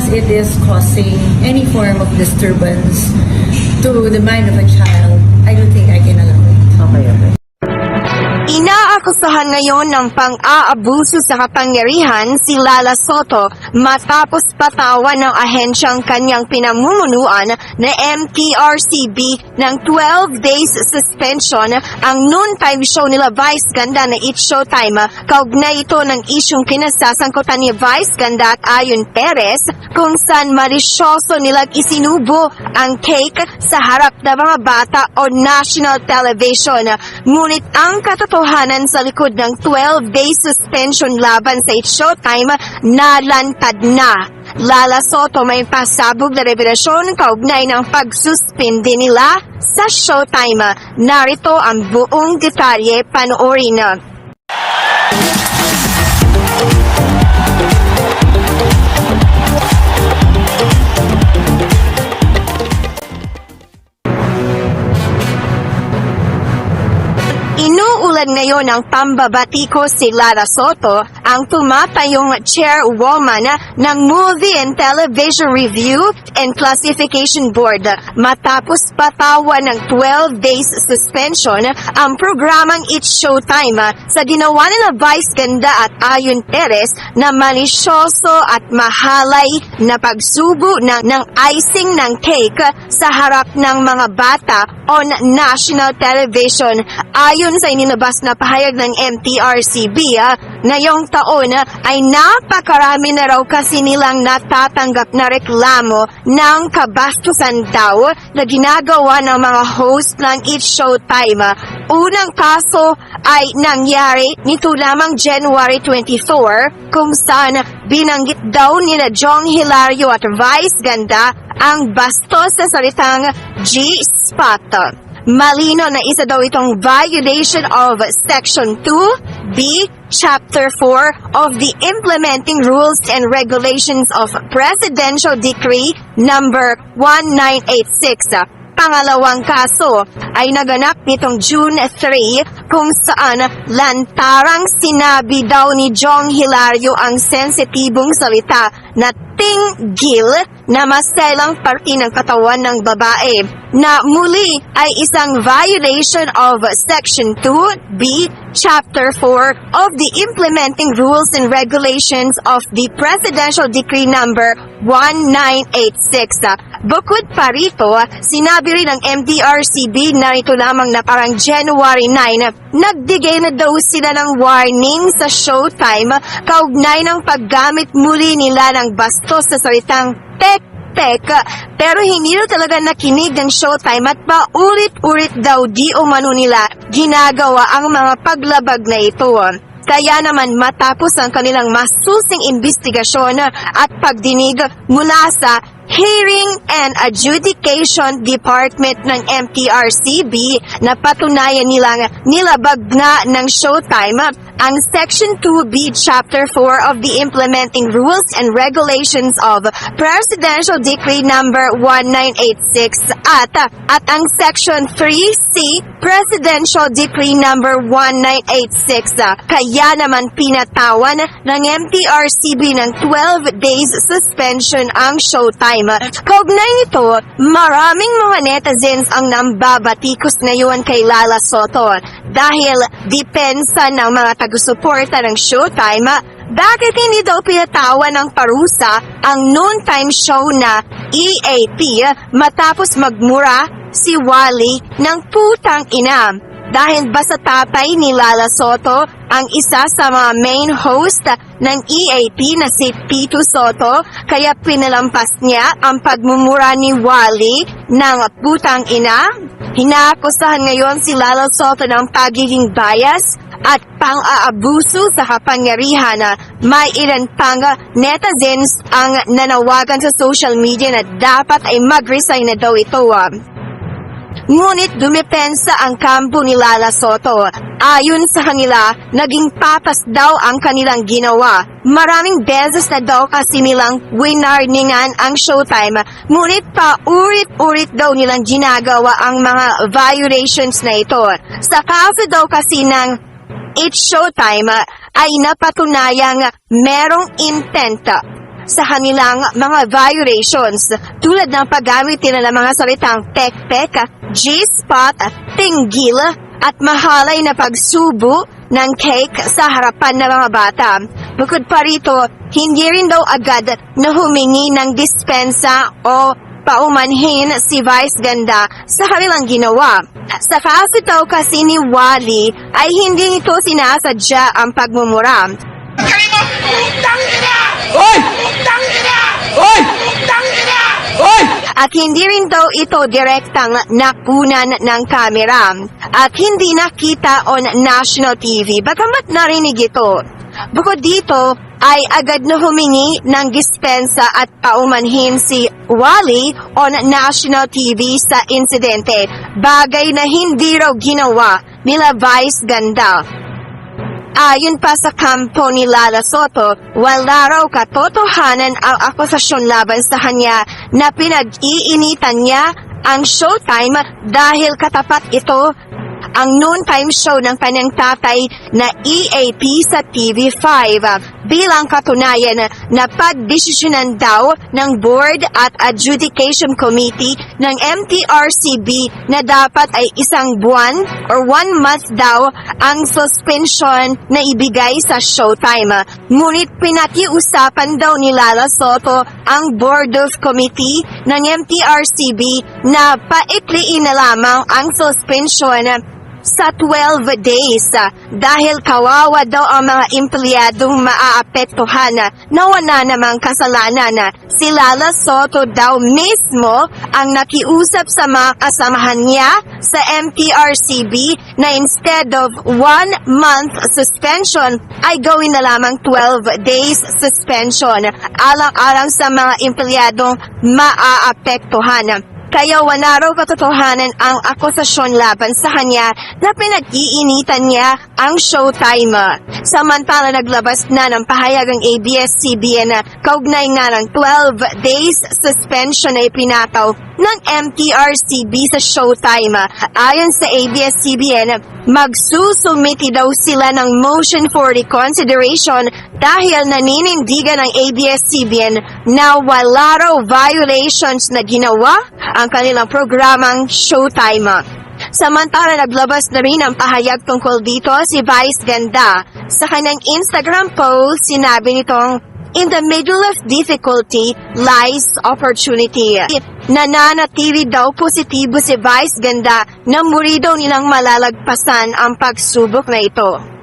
as it is causing any form of disturbance to the mind of a child, I don't think I can allow it. Okay. Inaakusahan ngayon ng pang-aabuso sa kapangyarihan si Lala Soto matapos patawan ng ahensyang kanyang pinamumunuan na MTRCB ng 12 days suspension ang noontime show nila Vice Ganda na It's Showtime. Kaugnay ito ng isyong kinasasangkutan ni Vice Ganda at Ayon Perez kung saan malisyoso nilang isinubo ang cake sa harap ng mga bata o national television. Ngunit ang katotohanan sa likod ng 12-day suspension laban sa It's Showtime nalantad na. Lala Soto may pasabog na revelasyon kaugnay ng pagsuspindi nila sa Showtime. Narito ang buong detalye panoorin ng pambabatiko si Lara Soto, ang tumatayong chairwoman ng Movie and Television Review and Classification Board matapos patawan ng 12 days suspension ang programang It's Showtime sa ginawa nila Vice Ganda at Ayon Perez na malisyoso at mahalay na pagsubo ng, ng icing ng cake sa harap ng mga bata on national television. Ayon sa ininabas na pahayag ng MTRCB, ah, ngayong taon ah, ay napakarami na raw kasi nilang natatanggap na reklamo ng kabastusan daw na ginagawa ng mga host ng It's Showtime. ah. Unang kaso ay nangyari nito lamang January 24 kung saan binanggit daw nila Jong Hilario at Vice Ganda ang bastos sa salitang G-spot. Malino na isa daw itong violation of Section 2B, Chapter 4 of the Implementing Rules and Regulations of Presidential Decree Number 1986. Pangalawang kaso ay naganap nitong June 3 kung saan lantarang sinabi daw ni Jong Hilario ang sensitibong salita na tinggil na maselang parte ng katawan ng babae na muli ay isang violation of Section 2B, Chapter 4 of the Implementing Rules and Regulations of the Presidential Decree Number 1986. Bukod pa rito, sinabi rin ng MDRCB na ito lamang na parang January 9, nagbigay na daw sila ng warning sa showtime kaugnay ng paggamit muli nila ng bastos sa salitang tek tek pero hindi daw talaga nakinig ng showtime at paulit-ulit daw di umano nila ginagawa ang mga paglabag na ito. Kaya naman matapos ang kanilang masusing investigasyon at pagdinig mula sa Hearing and Adjudication Department ng MTRCB na patunayan nilang nilabag na ng Showtime ang Section 2B Chapter 4 of the Implementing Rules and Regulations of Presidential Decree Number 1986 at at ang Section 3C Presidential Decree Number 1986 kaya naman pinatawan ng MTRCB ng 12 days suspension ang Showtime. Kaugnay nito, maraming mga netizens ang nambabatikos ngayon kay Lala Soto dahil depensa ng mga tagusuporta ng Showtime bakit hindi daw pinatawan ng parusa ang noontime show na EAP matapos magmura si Wally ng putang ina? Dahil ba sa tatay ni Lala Soto ang isa sa mga main host ng EAP na si Tito Soto kaya pinalampas niya ang pagmumura ni Wally ng putang ina? Hinaakusahan ngayon si Lala Soto ng pagiging bias at pang-aabuso sa kapangyarihan na may ilan pang netizens ang nanawagan sa social media na dapat ay mag-resign na daw ito. Ngunit dumepensa ang kampo ni Lala Soto. Ayon sa kanila, naging patas daw ang kanilang ginawa. Maraming beses na daw kasi nilang winarningan ang showtime. Ngunit pa urit-urit daw nilang ginagawa ang mga violations na ito. Sa kaso daw kasi ng It's Showtime ay napatunayang merong intent sa kanilang mga violations tulad ng paggamit nila ng mga salitang pek-pek, G-spot, tinggil, at mahalay na pagsubo ng cake sa harapan ng mga bata. Bukod pa rito, hindi rin daw agad na humingi ng dispensa o paumanhin si Vice Ganda sa kanilang ginawa. Sa facet daw kasi ni Wally ay hindi ito sinasadya ang pagmumura. Kayo mo! Utang ina! Oy! Utang ina! Oy! Utang ina! Oy! At hindi rin daw ito direktang nakunan ng kamera. At hindi nakita on national TV, bagamat narinig ito. Bukod dito, ay agad na humingi ng dispensa at paumanhin si Wally on national TV sa insidente, bagay na hindi raw ginawa nila Vice Ganda. Ayon pa sa kampo ni Lala Soto, wala raw katotohanan ang akusasyon laban sa kanya na pinag-iinitan niya ang showtime dahil katapat ito ang noontime show ng kanyang tatay na EAP sa TV5 bilang katunayan na pagdesisyonan daw ng Board at Adjudication Committee ng MTRCB na dapat ay isang buwan or one month daw ang suspension na ibigay sa showtime. Ngunit pinatiusapan daw ni Lala Soto ang Board of Committee ng MTRCB na paikliin na lamang ang suspension sa 12 days. Ah, dahil kawawa daw ang mga empleyadong maaapektuhan. Na nawala namang kasalanan. Na si Lala Soto daw mismo ang nakiusap sa mga kasamahan niya sa MTRCB na instead of one month suspension ay gawin na lamang 12 days suspension. Alang-alang sa mga empleyadong maaapektuhan. Kaya wala raw katotohanan ang akusasyon laban sa kanya na pinag-iinitan niya ang showtime. Samantala naglabas na ng pahayag ang ABS-CBN na kaugnay nga ng 12 days suspension na ipinataw ng MTRCB sa showtime. Ayon sa ABS-CBN, magsusumiti daw sila ng motion for reconsideration dahil naninindigan ng ABS-CBN na wala raw violations na ginawa ang kanilang programang Showtime. Samantala, naglabas na rin ang pahayag tungkol dito si Vice Ganda. Sa kanyang Instagram post, sinabi nitong, In the middle of difficulty lies opportunity. Nananatili daw positibo si Vice Ganda na muri daw nilang malalagpasan ang pagsubok na ito.